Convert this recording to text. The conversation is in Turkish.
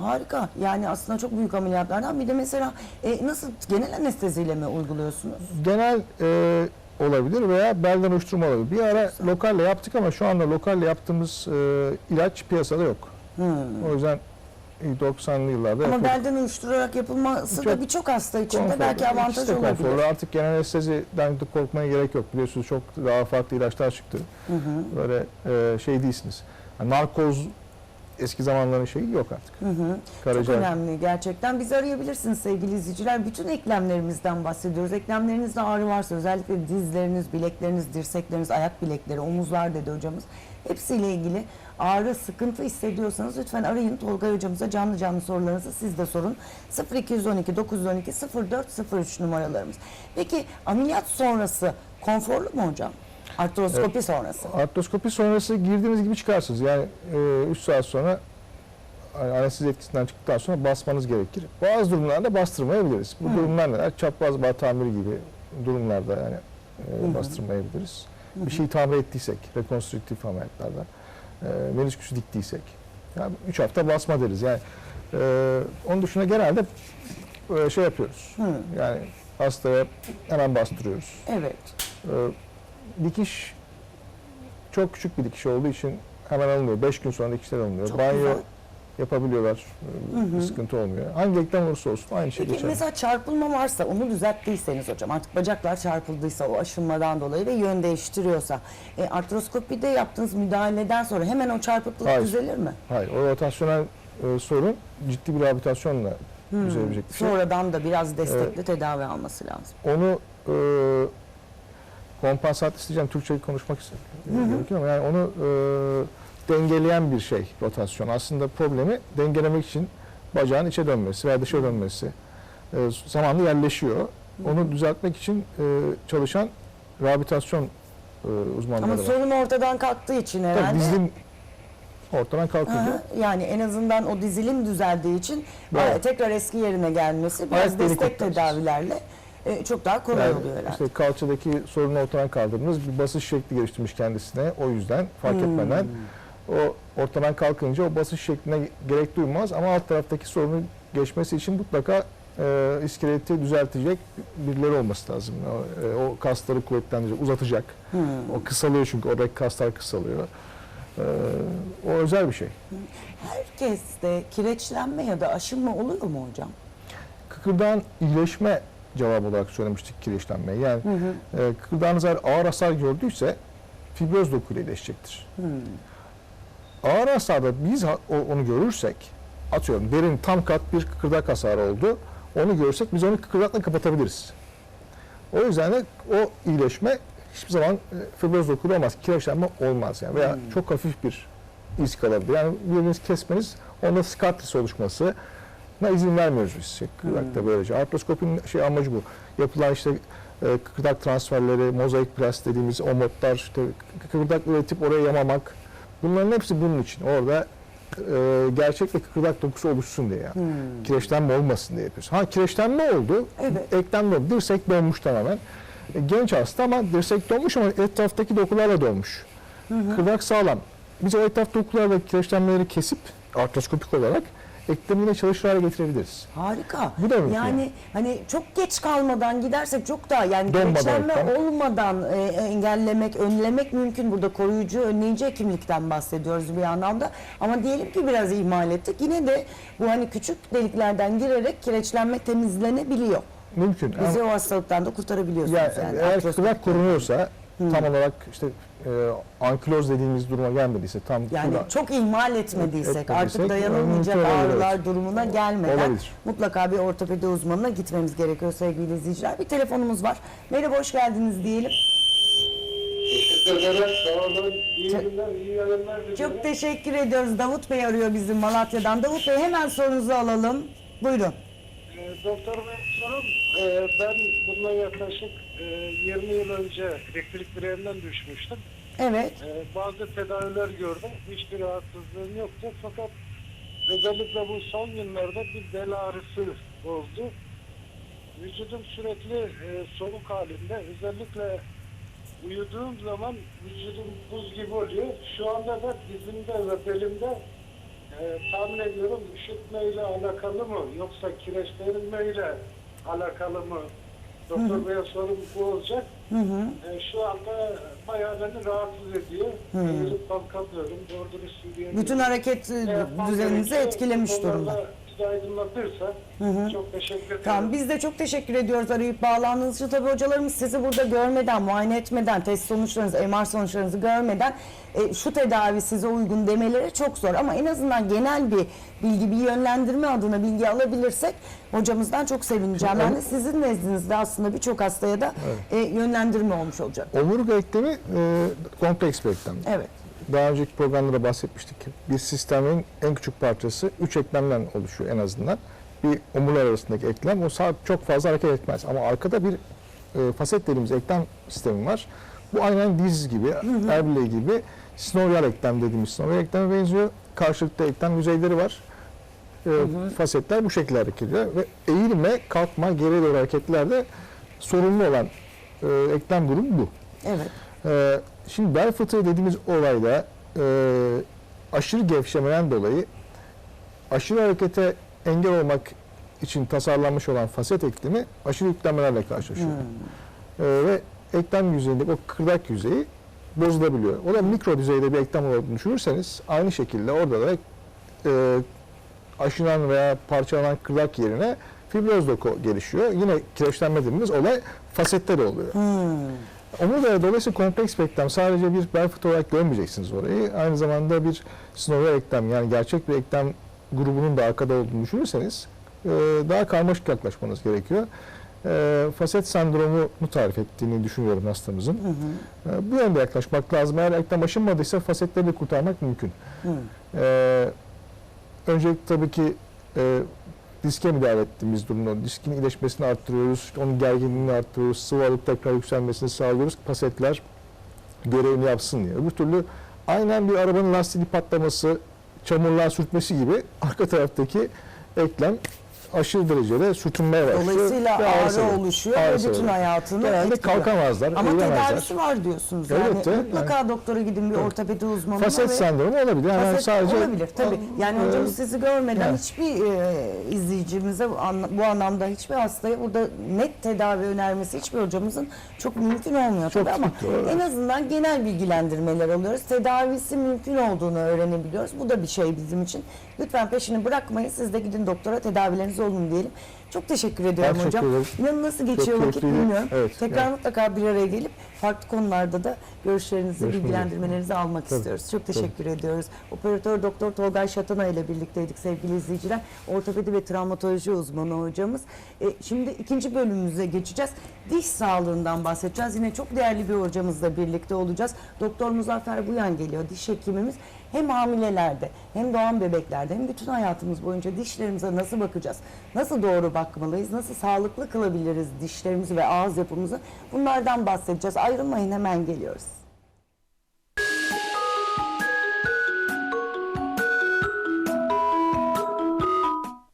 Harika. Yani aslında çok büyük ameliyatlardan. Bir de mesela e, nasıl genel anesteziyle mi uyguluyorsunuz? Genel e, olabilir veya belden uyuşturma olabilir. Bir ara lokalle yaptık ama şu anda lokalle yaptığımız e, ilaç piyasada yok. Hmm. O yüzden e, 90'lı yıllarda Ama yapıyorduk. belden uyuşturarak yapılması da Çok birçok hasta için de Konforlu. belki avantaj konforlu. olabilir. Artık genel anesteziden de korkmaya gerek yok. Biliyorsunuz çok daha farklı ilaçlar çıktı. Hı hı. Böyle e, şey değilsiniz. Yani narkoz eski zamanların şeyi yok artık. Hı hı. Çok Karaciğer. önemli gerçekten. Bizi arayabilirsiniz sevgili izleyiciler. Bütün eklemlerimizden bahsediyoruz. Eklemlerinizde ağrı varsa özellikle dizleriniz, bilekleriniz, dirsekleriniz, ayak bilekleri, omuzlar dedi hocamız. Hepsiyle ilgili ağrı, sıkıntı hissediyorsanız lütfen arayın Tolga hocamıza canlı canlı sorularınızı siz de sorun. 0212 912 0403 numaralarımız. Peki ameliyat sonrası konforlu mu hocam? Artroskopi sonrası. Artroskopi sonrası girdiğiniz gibi çıkarsınız. Yani 3 saat sonra anestezi etkisinden çıktıktan sonra basmanız gerekir. Bazı durumlarda bastırmayabiliriz. Bu Hı. durumlar neler? Çapraz bağ tamiri gibi durumlarda yani e, hı. bastırmayabiliriz. Hı. Bir şeyi tamir ettiysek, rekonstrüktif ameliyatlarda, e, menisküsü diktiysek, yani 3 hafta basma deriz. Yani e, onun dışında genelde e, şey yapıyoruz. Hı. Yani hastaya hemen bastırıyoruz. Evet. Ee, dikiş çok küçük bir dikiş olduğu için hemen alınıyor. 5 gün sonra dikişler alınıyor. Çok Banyo güzel. yapabiliyorlar. Ee, Hı hı. Bir sıkıntı olmuyor. Hangi eklem olursa olsun aynı şey Peki geçer. mesela çarpılma varsa onu düzelttiyseniz hocam artık bacaklar çarpıldıysa o aşınmadan dolayı ve yön değiştiriyorsa e, artroskopide yaptığınız müdahaleden sonra hemen o çarpıklık Hayır. düzelir mi? Hayır, o rotasyonel e, sorun ciddi bir rehabilitasyonla Hmm. düzelebilecek bir şey. Sonradan da biraz destekli tedavi alması lazım. Onu e, kompansat isteyeceğim. Türkçe konuşmak istiyorum. Gerekiyor ama yani onu e, dengeleyen bir şey rotasyon. Aslında problemi dengelemek için bacağın içe dönmesi veya dışa dönmesi e, zamanla yerleşiyor. Onu düzeltmek için e, çalışan rehabilitasyon e, uzmanları Ama var. sorun ortadan kalktığı için Tabii herhalde. dizilin ortadan kalkıyor. Aha, yani en azından o dizilim düzeldiği için Doğru. e, tekrar eski yerine gelmesi biraz Ayak destek tedavilerle e, çok daha kolay Yani oluyor herhalde. işte kalçadaki sorunu ortadan kaldırdınız. Bir basış şekli geliştirmiş kendisine. O yüzden fark Hmm. etmeden o ortadan kalkınca o basış şekline gerek duymaz ama alt taraftaki sorunu geçmesi için mutlaka e, iskeleti düzeltecek birileri olması lazım. O, e, o kasları kuvvetlendirecek, uzatacak. Hmm. O kısalıyor çünkü oradaki kaslar kısalıyor. E, o özel bir şey. Herkeste kireçlenme ya da aşınma oluyor mu hocam? Kıkırdağın iyileşme cevabı olarak söylemiştik kireçlenmeyi. Yani Hı hı. e, kıkırdağınız eğer ağır hasar gördüyse fibroz dokuyla iyileşecektir. Hmm. Ağır hasarda biz ha- o- onu görürsek, atıyorum derin tam kat bir kıkırdak hasarı oldu. Onu görürsek biz onu kıkırdakla kapatabiliriz. O yüzden de o iyileşme hiçbir zaman e, fibroz dokuyla olmaz. Kireçlenme olmaz yani. Veya Hmm. çok hafif bir iz kalabilir. Yani birbirinizi kesmeniz onda skatris oluşması izin vermiyoruz biz şey, kıkırdakta Hmm. böylece. Artroskopinin şey amacı bu. Yapılan işte e, kıkırdak transferleri, mozaik plas dediğimiz o modlar, işte kıkırdak üretip oraya yamamak. Bunların hepsi bunun için. Orada e, gerçek bir kıkırdak dokusu oluşsun diye yani. Hmm. Kireçlenme olmasın diye yapıyoruz. Ha kireçlenme oldu. Evet. Eklem doldu. Dirsek donmuş tamamen. E, genç hasta ama dirsek donmuş ama etraftaki dokularla donmuş. Kıkırdak sağlam. Biz o etraf dokularla kireçlenmeleri kesip artroskopik olarak eklemiyle çalışır hale getirebiliriz. Harika. Bu da mümkün Yani hani çok geç kalmadan gidersek çok daha yani Donmadan ekran. olmadan e, engellemek, önlemek mümkün. Burada koruyucu, önleyici hekimlikten bahsediyoruz bir anlamda. Ama diyelim ki biraz ihmal ettik. Yine de bu hani küçük deliklerden girerek kireçlenme temizlenebiliyor. Mümkün. Ama- Bizi o hastalıktan da kurtarabiliyorsunuz Ya, yani. eğer Artroskop- kıkırdak korunuyorsa tam olarak işte e, ankiloz dediğimiz duruma gelmediyse tam Yani kıkırdak- çok ihmal etmediysek, Etmediysek, artık dayanılmayacak ağrılar evet. durumuna gelmeden Olabilir. mutlaka bir ortopedi uzmanına gitmemiz gerekiyor sevgili izleyiciler. Bir telefonumuz var. Merhaba hoş geldiniz diyelim. Çok-. Çok teşekkür ediyoruz. Davut Bey arıyor bizim Malatya'dan. Davut Bey hemen sorunuzu alalım. Buyurun. Ee, doktor Bey sorum. Ee, ben bundan yaklaşık e, 20 yıl önce elektrik direğinden düşmüştüm. Evet. Ee, bazı tedaviler gördüm. Hiçbir rahatsızlığım yoktu. Fakat özellikle bu son günlerde bir bel ağrısı oldu. Vücudum sürekli e, soğuk halinde. Özellikle uyuduğum zaman vücudum buz gibi oluyor. Şu anda da dizimde ve belimde e, e, tahmin ediyorum üşütmeyle alakalı mı yoksa kireçlenmeyle alakalı mı? Doktor Bey'e sorum bu olacak. Hı hı. E, şu anda bayağı beni rahatsız ediyor. Eğilip kalkamıyorum. Doğru dürüst. Bütün hareket e, yapmam düzeninizi etkilemiş durumda. Bizi aydınlatırsa çok teşekkür ederim. Tamam biz de çok teşekkür ediyoruz arayıp bağlandığınız için. Tabii hocalarımız sizi burada görmeden, muayene etmeden, test sonuçlarınızı, MR sonuçlarınızı görmeden e, şu tedavi size uygun demeleri çok zor. Ama en azından genel bir bilgi, bir yönlendirme adına bilgi alabilirsek hocamızdan çok sevineceğim. Ben de sizin nezdinizde aslında birçok hastaya da e, yönlendirme olmuş olacak. Omurga eklemi e, kompleks bir eklem. Evet. Daha önceki programda da bahsetmiştik. Bir sistemin en küçük parçası 3 eklemden oluşuyor en azından. Bir omurlar arasındaki eklem o saat çok fazla hareket etmez. Ama arkada bir e, faset dediğimiz eklem sistemi var. Bu aynen diz gibi, el bileği gibi sinovial eklem dediğimiz sinovial ekleme benziyor. Karşılıklı eklem yüzeyleri var. E, fasetler bu şekilde hareket ediyor ve eğilme, kalkma, geriye doğru hareketlerde sorunlu olan e, eklem durumu bu. Evet. Ee, şimdi bel fıtığı dediğimiz olayda e, aşırı gevşemeden dolayı aşırı harekete engel olmak için tasarlanmış olan faset eklemi aşırı yüklenmelerle karşılaşıyor. Ee, ve eklem yüzeyindeki o kıkırdak yüzeyi bozulabiliyor. O da mikro düzeyde bir eklem olduğunu düşünürseniz aynı şekilde orada da e, aşınan veya parçalanan kıkırdak yerine fibroz doku gelişiyor. Yine kireçlenme dediğimiz olay fasette de oluyor. Omurgaya dolayısıyla kompleks bir eklem. Sadece bir fıtığı olarak görmeyeceksiniz orayı. Aynı zamanda bir sinovial eklem yani gerçek bir eklem grubunun da arkada olduğunu düşünürseniz e, daha karmaşık yaklaşmanız gerekiyor. E, faset sendromunu tarif ettiğini düşünüyorum hastamızın. E, bu yönde yaklaşmak lazım. Eğer eklem aşınmadıysa fasetleri de kurtarmak mümkün. E, öncelikle tabii ki e, diske müdahale ettiğimiz durumda diskin iyileşmesini arttırıyoruz, onun gerginliğini arttırıyoruz, sıvı alıp tekrar yükselmesini sağlıyoruz. Pasetler görevini yapsın diye. Öbür türlü aynen bir arabanın lastiği patlaması, çamurluğa sürtmesi gibi arka taraftaki eklem aşırı derecede sürtünmeye başlıyor. Dolayısıyla ve ağrı sebep- oluşuyor ağrı ve bütün hayatını Genelde etkiliyor. kalkamazlar, Ama eğilemezler. tedavisi var diyorsunuz. Yani Elbette, mutlaka doktora gidin bir ortopedi uzmanına Faset ve sendromu olabilir. Yani Faset sadece olabilir tabii. Yani Ee, hocamız sizi görmeden yani. hiçbir e, izleyicimize bu anla- bu anlamda hiçbir hastaya burada net tedavi önermesi hiçbir hocamızın çok mümkün olmuyor Çok tabii ama evet. en azından genel bilgilendirmeler alıyoruz. Tedavisi mümkün olduğunu öğrenebiliyoruz. Bu da bir şey bizim için. Lütfen peşini bırakmayın. Siz de gidin doktora tedavileriniz olun diyelim. Çok teşekkür ediyorum teşekkür hocam. İnanın nasıl geçiyor Çok vakit keyifliydi. bilmiyorum. Evet, Tekrar evet. mutlaka bir araya gelip farklı konularda da görüşlerinizi, Görüşmek üzere. bilgilendirmelerinizi almak Tabii, istiyoruz. Çok teşekkür ediyoruz. Operatör Doktor Tolgay Şatana ile birlikteydik sevgili izleyiciler. Ortopedi ve travmatoloji uzmanı hocamız. E, şimdi ikinci bölümümüze geçeceğiz. Diş sağlığından bahsedeceğiz. Yine çok değerli bir hocamızla birlikte olacağız. Doktor Muzaffer Buyan geliyor. Diş hekimimiz. Hem hamilelerde hem doğan bebeklerde hem bütün hayatımız boyunca dişlerimize nasıl bakacağız? Nasıl doğru bakmalıyız? Nasıl sağlıklı kılabiliriz dişlerimizi ve ağız yapımızı? Bunlardan bahsedeceğiz. Ayrılmayın hemen geliyoruz.